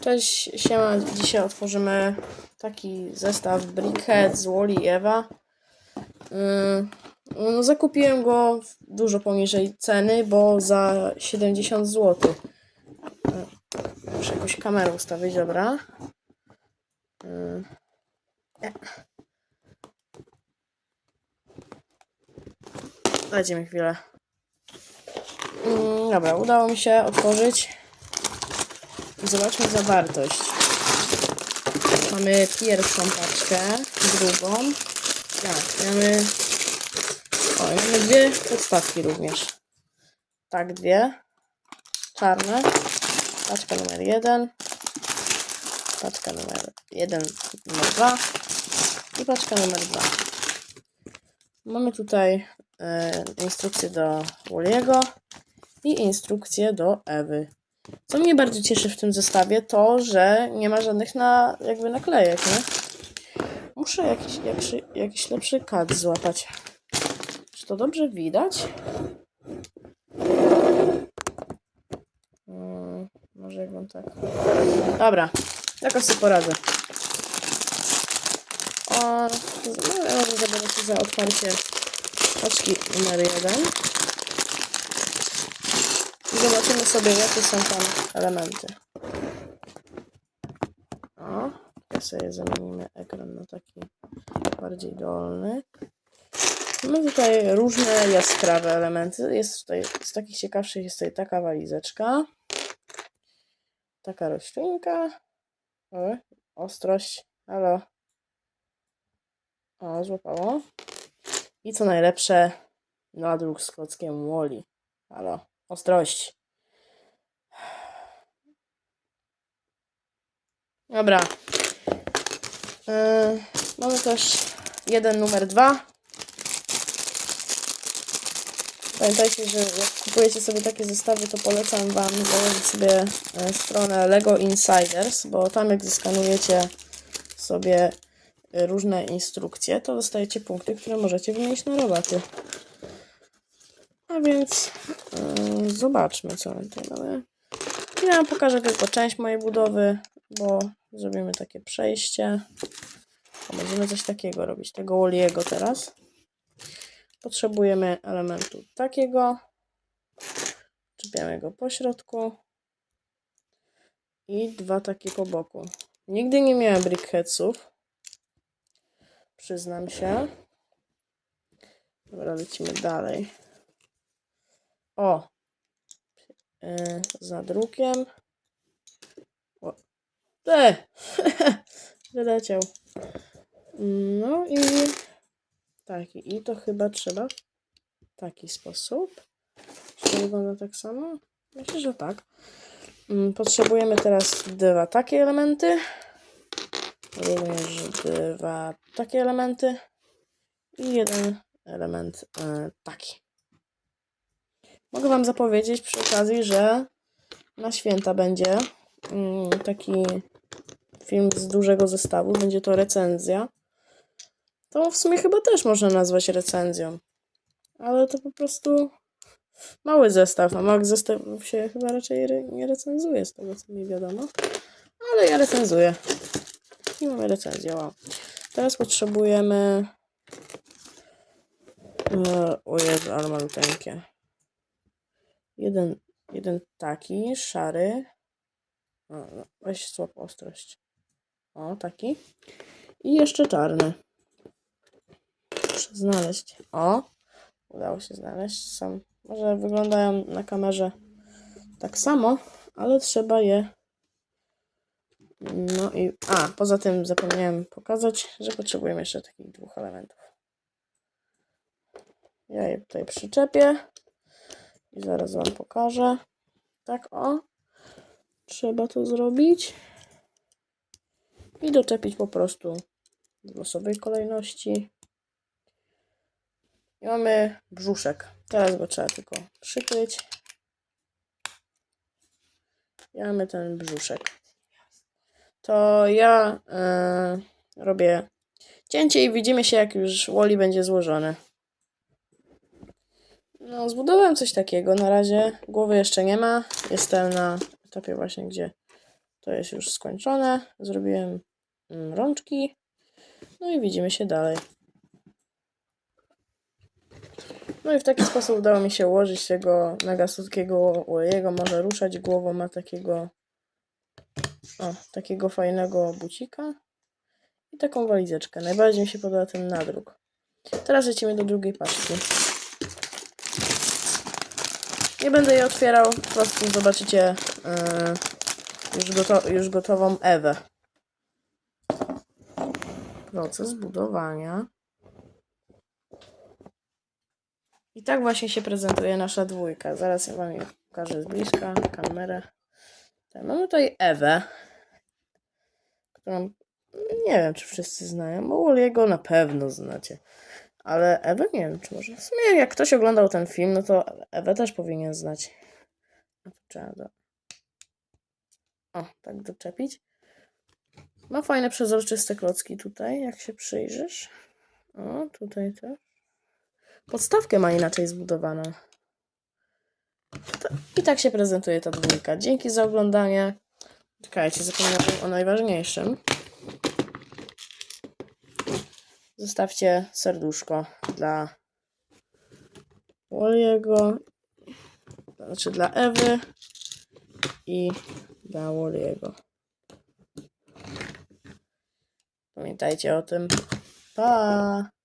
Cześć, siema. Dzisiaj otworzymy taki zestaw Brickhead z Wally Ewa. Yy, no, zakupiłem go dużo poniżej ceny, bo za 70 zł. Yy, Muszę jakąś kamerę ustawić, dobra. Yy. Dajcie mi chwilę. Mm, dobra, udało mi się otworzyć. Zobaczmy zawartość. Mamy pierwszą paczkę, drugą. Tak, mamy. O, mamy dwie podstawki również. Tak, dwie. Czarne. Paczka numer jeden. Paczka numer jeden, numer dwa. I paczka numer dwa. Mamy tutaj e, instrukcję do Walliego i instrukcję do Ewy. Co mnie bardzo cieszy w tym zestawie, to, że nie ma żadnych na, jakby naklejek, nie? Muszę jakiś, jakiś, jakiś lepszy kat złapać. Czy to dobrze widać? Mm, może jakbym tak... Dobra, jakoś sobie poradzę. O, może zabiorę się za otwarcie paczki numer jeden. Zobaczymy sobie, jakie są tam elementy. O, ja sobie zamienimy ekran na taki bardziej dolny. Mamy tutaj różne jaskrawe elementy. Jest tutaj, z takich ciekawszych jest tutaj taka walizeczka. Taka roślinka. O, ostrość. Halo. O, złapało. I co najlepsze, nadruk z klockiem Woli. Halo. Ostrość. Dobra. Yy, mamy też jeden numer dwa. Pamiętajcie, że jak kupujecie sobie takie zestawy, to polecam Wam założyć sobie e, stronę Lego Insiders, bo tam jak zeskanujecie sobie e, różne instrukcje, to dostajecie punkty, które możecie wymienić na roboty. A więc yy, zobaczmy, co my tutaj mamy. Ja wam pokażę tylko część mojej budowy, bo zrobimy takie przejście. Będziemy coś takiego robić, tego Woliego teraz. Potrzebujemy elementu takiego. Czepiamy go po środku. I dwa takie po boku. Nigdy nie miałem brickheadsów. Przyznam się. Dobra, lecimy dalej. O! Yy, za drukiem. O. E! Wyleciał. No i taki. I to chyba trzeba w taki sposób. Czy to wygląda tak samo? Myślę, że tak. Mm, Potrzebujemy teraz dwa takie elementy. Również dwa takie elementy. I jeden element e, taki. Mogę Wam zapowiedzieć przy okazji, że na święta będzie mm, taki film z dużego zestawu. Będzie to recenzja. To w sumie chyba też można nazwać recenzją. Ale to po prostu mały zestaw, a mały zestaw się chyba raczej re- nie recenzuje, z tego co mi wiadomo. Ale ja recenzuję. I mamy recenzję, wow. Teraz potrzebujemy... E, o ale. Jeden, jeden taki, szary. O, no, weź słab ostrość. O, taki. I jeszcze czarny. Muszę znaleźć. O, udało się znaleźć. Są, może wyglądają na kamerze tak samo, ale trzeba je. No i. A, poza tym zapomniałem pokazać, że potrzebujemy jeszcze takich dwóch elementów. Ja je tutaj przyczepię i zaraz Wam pokażę. Tak, o. Trzeba to zrobić. I doczepić po prostu w losowej kolejności. I mamy brzuszek. Teraz go trzeba tylko przykryć. I mamy ten brzuszek. To ja e, robię cięcie i widzimy się, jak już Woli będzie złożony. No, zbudowałem coś takiego. Na razie głowy jeszcze nie ma. Jestem na etapie właśnie, gdzie to jest już skończone. Zrobiłem mm, rączki. No i widzimy się dalej. No i w taki sposób udało mi się ułożyć tego mega słodkiego jego. Może ruszać głową, ma takiego o, takiego fajnego bucika i taką walizeczkę. Najbardziej mi się podoba ten nadruk. Teraz lecimy do drugiej paczki. Nie będę jej otwierał, po prostu zobaczycie yy, już, goto już gotową Ewę. Proces budowania. I tak właśnie się prezentuje nasza dwójka. Zaraz ja wam pokażę z bliska, kamerę. Tak, mamy tutaj Ewę, którą nie wiem, czy wszyscy znają, bo Woliego na pewno znacie. Ale Ewę nie wiem, czy może. W sumie jak ktoś oglądał ten film, no to Ewę też powinien znać. Trzeba do... O, tak doczepić. Ma fajne przezroczyste klocki tutaj, jak się przyjrzysz. O, tutaj też. Podstawkę ma inaczej zbudowaną. To- I tak się prezentuje ta dwójka. Dzięki za oglądanie. Czekajcie, zapomniałem o najważniejszym. Zostawcie serduszko dla Woliego, znaczy dla Ewy i dla Woliego. Pamiętajcie o tym. Pa!